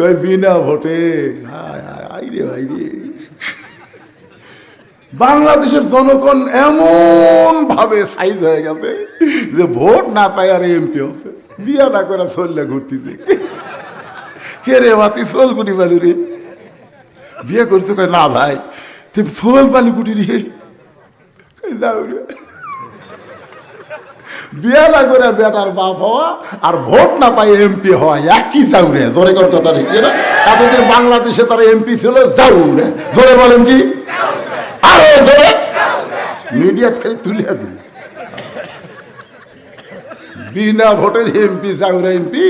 কই বিনা ভোটে। বাংলাদেশের জনগণ এমন ভাবে সাইজ হয়ে গেছে যে ভোট না পায় আর এমপি হচ্ছে। বিয়া না করে চললে ঘুরতেছে। কে রে বাতি সোল কুটি বালু রে। বিয়ে করছে কয়, না ভাই, তুই সোল বালু কুটি রে। যাও রে। বিয়া করে বেটার বাপ হওয়া আর ভোট না পাই এমপি হওয়া, একই যাও রে জোরে কোন কথা নেই। না এতদিন বাংলাদেশে তারা এমপি ছিল যাও রে জোরে বলেন কি? আরও জোরে। মিডিয়া খালি তুলে দিল বিনা ভোটের এমপি যাউরা এমপি।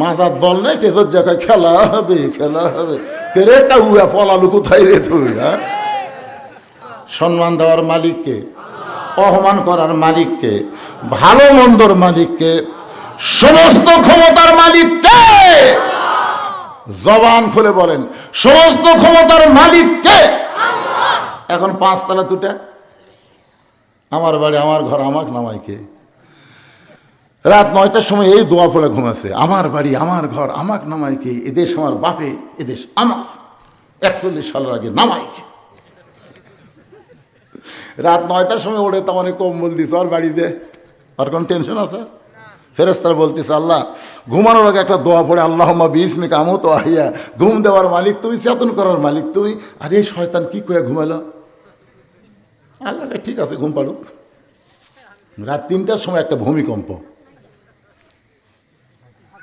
মাথার বল নাই, টেজর জায়গায় খেলা হবে খেলা হবে। কেরে কাউয়া, পলালু কোথায় রে তুই হ্যাঁ? সম্মান দেওয়ার মালিককে অপমান করার মালিককে, ভালো মন্দর মালিককে, সমস্ত ক্ষমতার মালিককে জবান খুলে বলেন, সমস্ত ক্ষমতার মালিককে। এখন পাঁচতলা দুটা। আমার বাড়ি, আমার ঘর, আমাক নামাইকে রাত নয়টার সময় এই দোয়া পড়ে ঘুমাছে আমার বাড়ি, আমার ঘর, আমাক নামাইকে এদেশ আমার বাপে এদেশ আমার। একচল্লিশ সালের আগে নামাইকে রাত নয়টার সময় ওড়ে তো অনেক কম্বল দিছে ওর বাড়িতে আর কোনো টেনশন আছে? ফেরেস্তার বলতেছে আল্লাহ ঘুমানোর আগে একটা দোয়া পড়ে আল্লাহ বিসমি কামো তো আহিয়া ঘুম দেওয়ার মালিক তুই চেতন করার মালিক তুই। আর এই শয়তান কি কয়ে ঘুমালো? আল্লাহ ঠিক আছে ঘুম পাড়ুক। রাত তিনটার সময় একটা ভূমিকম্প।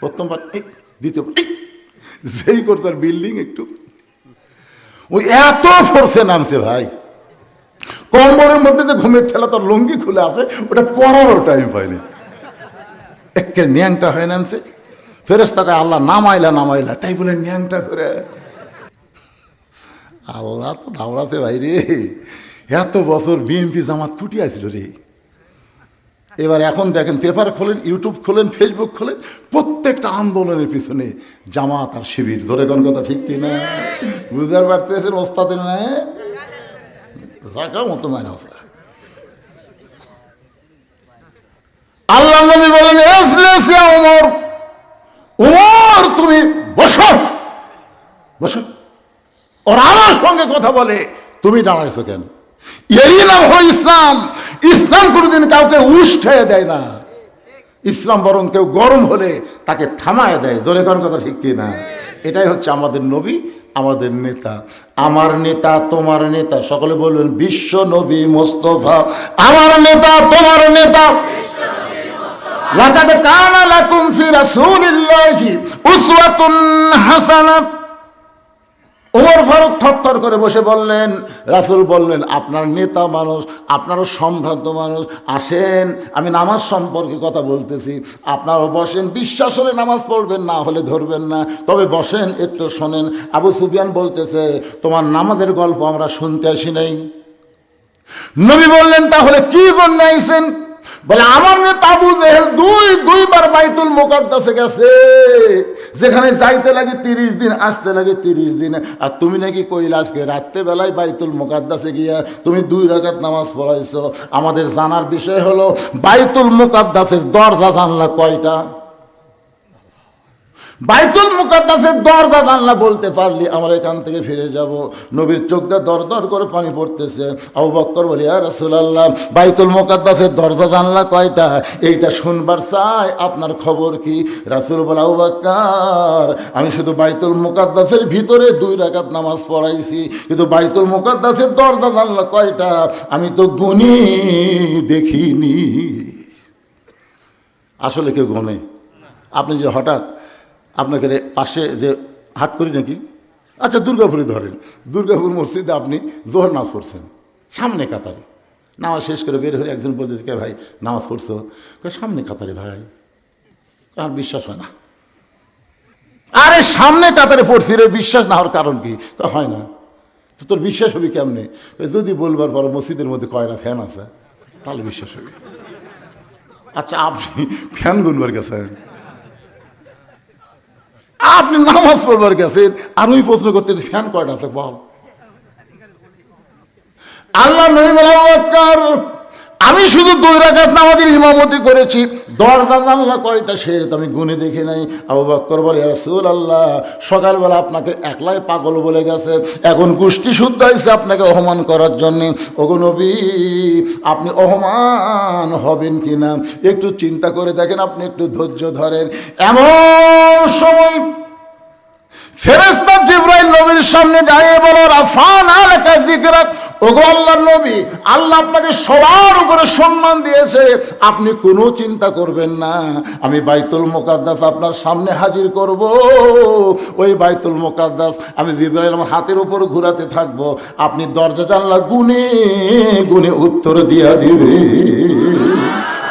প্রথমবার এই, যেই করছে বিল্ডিং একটু। ওই এত ফোর্সে নামছে ভাই। কম্বরের মধ্যে যে ঘুমের ঠেলা তোর লুঙ্গি খুলে আছে, ওটা পরারও টাইম পায়নি একে ন্যাংটা হয়ে নামছে। ফেরেস্তাকে আল্লাহ নামাইলা নামাইলা, তাই বলে ন্যাংটা করে। আল্লাহ তো দাওড়াতে ভাই রে। এত বছর বিএনপি জামাত ফুটি আসছিল রে। এবার এখন দেখেন পেপার খোলেন ইউটিউব খোলেন ফেসবুক খোলেন, প্রত্যেকটা আন্দোলনের পিছনে জামাত আর শিবির। ধরে কোন কথা ঠিক কিনা? বুঝতে পারতেছেন, ওস্তাদের নয় রাখা মতো অবস্থা আল্লাহ নবী বলেন ওমর ওমর তুমি বসো বসো। ওর আমার সঙ্গে কথা বলে, তুমি দাঁড়াইছো কেন? এরই নাম হলো ইসলাম। ইসলাম কোনোদিন কাউকে উষ্ঠে দেয় না। ইসলাম বরং কেউ গরম হলে তাকে থামায় দেয়। জোরে কোন কথা ঠিক কি না এটাই হচ্ছে আমাদের নবী, আমাদের নেতা। আমার নেতা, তোমার নেতা, সকলে বলবেন, বিশ্ব নবী মোস্তফা। আমার নেতা, তোমার নেতা। লাকাদ কানা লাকুম ফি রাসূলিল্লাহি উসওয়াতুন হাসানাহ ওমর ফারুক থরথর করে বসে বললেন, রাসুল বললেন, আপনার নেতা মানুষ, আপনারও সম্ভ্রান্ত মানুষ, আসেন, আমি নামাজ সম্পর্কে কথা বলতেছি। আপনারাও বসেন, বিশ্বাস হলে নামাজ পড়বেন, না হলে ধরবেন না। তবে বসেন, একটু শোনেন। আবু সুফিয়ান বলতেছে, তোমার নামাজের গল্প আমরা শুনতে আসি নাই। নবী বললেন, তাহলে কি জন্য আইসেন বলে, আমার নেতা আবু জেহেল দুই, দুইবার বাইতুল মোকাদ্দাসে গেছে। যেখানে যাইতে লাগে তিরিশ দিন, আসতে লাগে তিরিশ দিন। আর তুমি নাকি কইলে আজকে রাত্রেবেলায় বাইতুল মোকাদ্দাসে গিয়া তুমি দুই রাকাত নামাজ পড়াইছো। আমাদের জানার বিষয় হলো, বাইতুল মোকাদ্দাসের দরজা জানলা কয়টা? বাইতুল মুকাদ্দাসের দরজা জানলা বলতে পারলি, আমরা এখান থেকে ফিরে যাব। নবীর চোখটা দর দর করে পানি পড়তেছে। আবু বক্কর বলি আর রাসূলুল্লাহ, বাইতুল মুকাদ্দাসের দরজা জানলা কয়টা? এইটা শুনবার চাই, আপনার খবর কি? রাসূল বলে, আবু বক্কর, আমি শুধু বাইতুল মুকাদ্দাসের ভিতরে দুই রাকাত নামাজ পড়াইছি, কিন্তু বাইতুল মুকাদ্দাসের দরজা জানলা কয়টা? আমি তো গুনি দেখিনি। আসলে কেউ গনে আপনি যে হঠাৎ আপনাকে পাশে যে হাট করি নাকি? আচ্ছা দুর্গাপুরে ধরেন। দুর্গাপুর মসজিদে আপনি জোহর নামাজ পড়ছেন। সামনে কাতারে। নামাজ শেষ করে বের হলে একজন বলতে কে ভাই, নামাজ পড়ছো? সামনে কাতারে ভাই। আর বিশ্বাস হয় না। আরে, সামনে কাতারে পড়ছি রে, বিশ্বাস না হওয়ার কারণ কি? হয় না। তো তোর বিশ্বাস হবে কেমনে? যদি বলবার পর মসজিদের মধ্যে কয়টা ফ্যান আছে, তাহলে বিশ্বাস হবে। আচ্ছা আপনি ফ্যান গুনবার গেছেন। আপনি নামাজ পড়বার গেছেন আর ওই প্রশ্ন করতে ফ্যান কয়টা আছে বল? আল্লাহ নবী বলে, "আবু বকর, আমি শুধু দুই রাকাত নামাজের ইমামতি করেছি। দরজা, জানলা কয়টা সে আমি গুনে দেখি নাই। আবু বক্কর বলে রাসূল আল্লাহ সকালবেলা আপনাকে একলাই পাগল বলে গেছে। এখন গোষ্ঠী শুদ্ধ হয়েছে আপনাকে অপমান করার জন্যে। নবী, আপনি অপমান হবেন কি না একটু চিন্তা করে দেখেন, আপনি একটু ধৈর্য ধরেন। এমন সময় ফেরেস্তা জিব্রাইল নবীর সামনে দাঁড়িয়ে বলো, রাফান আলাকা জিকরাক ওগো আল্লাহর নবী, আল্লাহ আপনাকে সবার উপরে সম্মান দিয়েছে। আপনি কোনো চিন্তা করবেন না। আমি বাইতুল মোকাদ্দাস আপনার সামনে হাজির করব। ওই বাইতুল মোকাদ্দাস আমি জিব্রাইল আমার হাতের উপর ঘুরাতে থাকব। আপনি দরজা জানলা গুনে গুনে উত্তর দিয়া দিবে।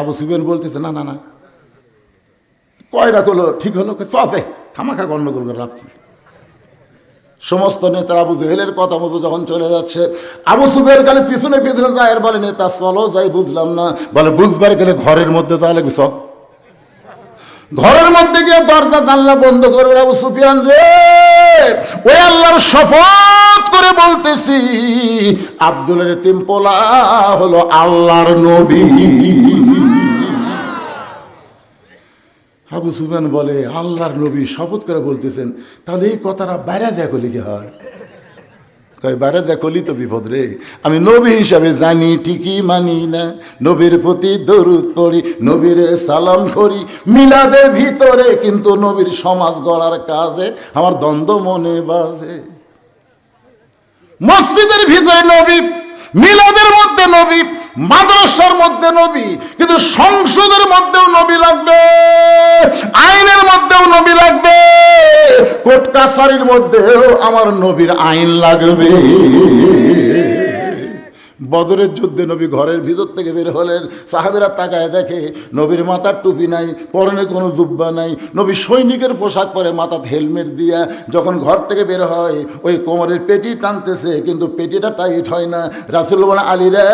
আবু সুবেন বলতেছে, না না না। কয়রা করল ঠিক হলো? সে খামাখা গন্ডগোল করে লাভ কি? সমস্ত নেতারা আবু জেহেলের কথা মতো যখন চলে যাচ্ছে, আবু সুবের গেলে পিছনে পিছনে যায় বলে, নেতা, চলো যাই, বুঝলাম না। বলে, বুঝবার গেলে ঘরের মধ্যে যাওয়া লাগবে সব ঘরের মধ্যে গিয়ে দরজা, জানলা বন্ধ করবে আবু সুফিয়ান রে, ওই আল্লাহর শপথ করে বলতেছি, আব্দুলের তিমপোলা হলো আল্লাহর নবী। আবু সুফিয়ান বলে, আল্লাহর নবী শপথ করে বলতেছেন, তাহলে এই কথাটা বাইরে দেখো লিখে হয়। কয় বাইরে দেখলি তো বিপদ রে। আমি নবী হিসাবে জানি, ঠিকই মানি না। নবীর প্রতি দরুদ পড়ি, নবীর সালাম করি। মিলাদের ভিতরে কিন্তু নবীর সমাজ গড়ার কাজে আমার দ্বন্দ্ব মনে বাজে। মসজিদের ভিতরে নবী, মিলাদের মধ্যে নবী, মাদ্রাসার মধ্যে নবী, কিন্তু সংসদের মধ্যেও নবী লাগবে। কোর্ট কাছারির মধ্যেও আমার নবীর আইন লাগবে। বদরের যুদ্ধে নবী ঘরের ভিতর থেকে বের হলেন। সাহাবেরা তাকায় দেখে নবীর মাথার টুপি নাই, পরনে কোনো দুব্বা নাই। নবী সৈনিকের পোশাক পরে মাথাতে হেলমেট দিয়া যখন ঘর থেকে বের হয়, ওই কোমরের পেটি টানতেছে, কিন্তু পেটিটা টাইট হয় না। রাসুল আলী রে,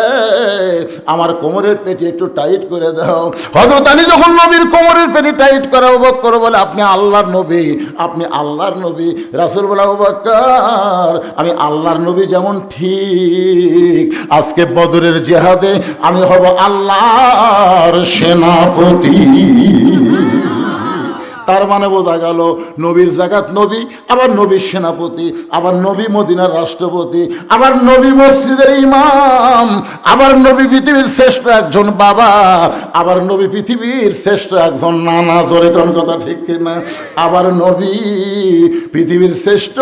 আমার কোমরের পেটি একটু টাইট করে দাও। হজরত আলী যখন নবীর কোমরের পেটি টাইট করা অবাক করো বলে, আপনি আল্লাহর নবী, আপনি আল্লাহর নবী। রাসুল বলে অবাক্কার আমি আল্লাহর নবী যেমন ঠিক আজকে বদরের জেহাদে আমি হব আল্লাহর সেনাপতি। তার মানে বোঝা গেল নবীর জাগাত নবী, আবার নবীর সেনাপতি, আবার নবী মদিনার রাষ্ট্রপতি, আবার নবী মসজিদের ইমাম, আবার নবী পৃথিবীর শ্রেষ্ঠ একজন বাবা, আবার নবী পৃথিবীর শ্রেষ্ঠ একজন নানা, জোরে কোন কথা ঠিক কিনা? আবার নবী পৃথিবীর শ্রেষ্ঠ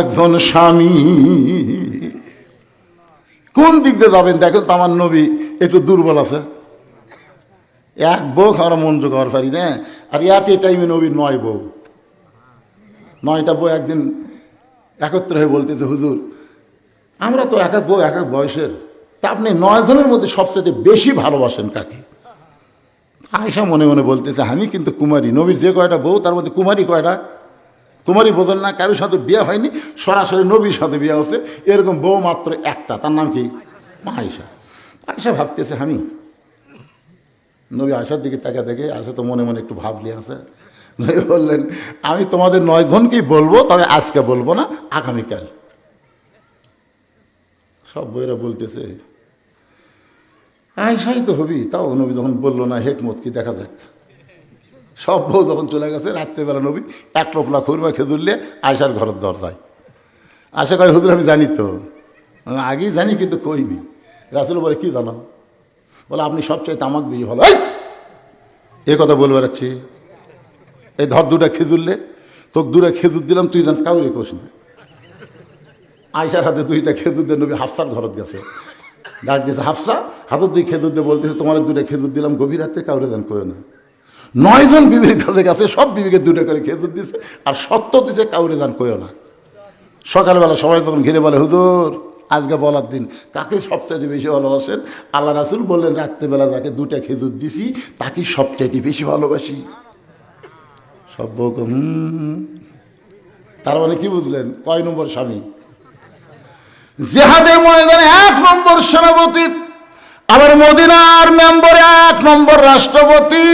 একজন স্বামী। কোন দিক দিয়ে যাবেন? দেখেন তো আমার নবী একটু দুর্বল আছে। এক বউ আমরা মন জোগাবার পারি না। আর ইয়াতে টাইমে নবী নয় বউ। নয়টা বউ একদিন একত্র হয়ে বলতেছে, হুজুর, আমরা তো এক এক বউ, এক এক বয়সের। তা আপনি নয় জনের মধ্যে সবচেয়ে বেশি ভালোবাসেন কাকে? আয়সা মনে মনে বলতেছে, আমি কিন্তু কুমারী। নবীর যে কয়টা বউ, তার মধ্যে কুমারী কয়টা? কুমারী বোঝেন না, কারোর সাথে বিয়ে হয়নি, সরাসরি নবীর সাথে বিয়ে হচ্ছে। এরকম বউ মাত্র একটা, তার নাম কি? আয়সা আয়সা ভাবতেছে আমি। নবী আয়সার দিকে তাকা দেখে আয়সা তো মনে মনে একটু ভাবলি আছে। নবী বললেন, আমি তোমাদের নয় জনকেই বলব, তবে আজকে বলব না, আগামীকাল। সব বইরা বলতেছে আয়সাই তো হবি। তাও নবী যখন বলল না, হেকমত কি? দেখা যাক। সব বউ যখন চলে গেছে, রাত্রেবেলা নবী এক টোপলা খুরমা খেজুরলে আয়সার ঘরের দরজায়। আশা কয়, হুজুর, আমি জানি তো। আগেই জানি, কিন্তু কইনি। রাসুল বলে, কী জানো? বলে, আপনি সবচেয়ে তামাক বেশি ভালো! এ কথা বলে বেড়াচ্ছি। এই ধর দুটা খেজুরলে তোকে দুটা খেজুর দিলাম, তুই জান কাউরে কোষ না। আয়সার হাতে দুইটা খেজুর দিয়ে নবী হাফসার ঘরত গেছে। ডাক দিয়েছে, হাফসা হাতের দুই খেজুর দিয়ে বলতেছে, তোমার দুটা খেজুর দিলাম, গভীর রাতে কাউরে জান কয় না। নয়জন বিবির কাছে গেছে, সব বিবিকে দুটো করে খেজুর দিছে, আর সত্য দিছে, কাউরে জান কয়ও না। সকালবেলা সবাই তখন ঘিরে বলে, হুজুর, আজকে বলার দিন। কাকে সবচাইতে বেশি ভালোবাসেন? আল্লাহ রাসুল বললেন, রাত্রেবেলা যাকে দুটা খেজুর দিছি তাকে সবচাইতে বেশি ভালোবাসি। সব বউকে। তার মানে কি বুঝলেন? কয় নম্বর স্বামী? জেহাদে ময়দানে এক নম্বর সেনাপতি, আবার মদিনার মেম্বরে এক নম্বর রাষ্ট্রপতি।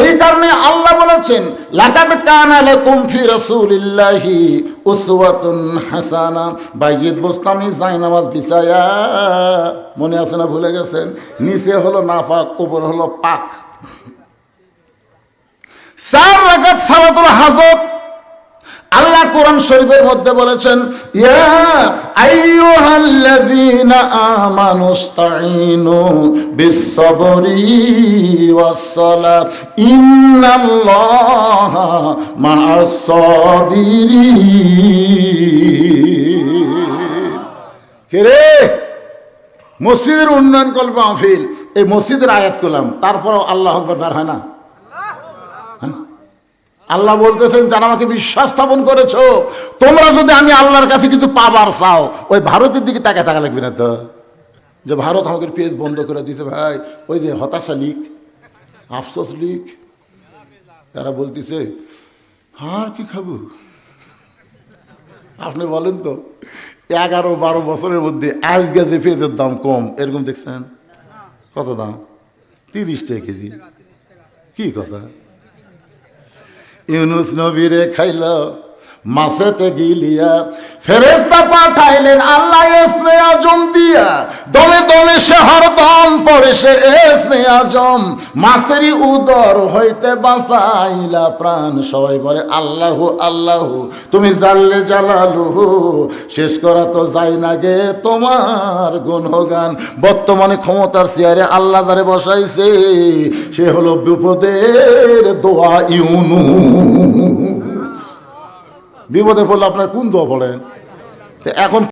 এই কারণে আল্লাহ বলেছেন, লাকাদ কানা লাকুম ফি রাসূলিল্লাহি উসওয়াতুন হাসানা। বাইজিদ বোস্তামি জায়নামাজ বিছায়া, মনে আছে না ভুলে গেছেন? নিচে হলো নাফাক, উপর হলো পাক। চার রাকাত সালাতুল হাজত আল্লাহ কোরআন শরীফের মধ্যে বলেছেন, ইয়া আইয়ুহাল্লাযীনা আমানুস্তাঈনু বিস-সাবরি ওয়াস-সালাত ইন্নাল্লাহা মা'আস-সাবিরিন। কে রে? মসজিদের উন্নয়ন কল্প মাহফিল। এই মসজিদের আয়াত করলাম, তারপরও আল্লাহ আকবার বের হয় না। আল্লাহ বলতেছেন, যারা আমাকে বিশ্বাস স্থাপন করেছ, তোমরা যদি আমি আল্লাহর কাছে কিছু পাবার চাও, ওই ভারতের দিকে তাকে তাকা লাগবে না তো? যে ভারত আমাকে পেজ বন্ধ করে দিতে ভাই, ওই যে হতাশা লিখ আফসোস লিখ তারা বলতেছে, আর কি খাব? আপনি বলেন তো, এগারো বারো বছরের মধ্যে আজকে যে পেঁয়াজের দাম কম, এরকম দেখছেন? কত দাম? তিরিশ টাকা কেজি। কি কথা? ইউনুস নবীরে খাইল। মাসেতে গিলিয়া ফেরেস্তা পাঠাইলেন, আল্লাহ এসমে আজম দিয়া। দমে দমে সে হরদম পড়ে, সে এসমে আজম মাসেরই উদর হইতে বাঁচাইলা প্রাণ। সবাই বলে, আল্লাহ আল্লাহ, তুমি জানলে জালালু শেষ করা তো যাই না গে তোমার গুণগান। বর্তমানে ক্ষমতার চেয়ারে আল্লাহ দ্বারে বসাইছে। সে হলো বিপদের দোয়া ইউনু বিপদে পড়লে আপনার কোন দোয়া পড়েন? তো এখন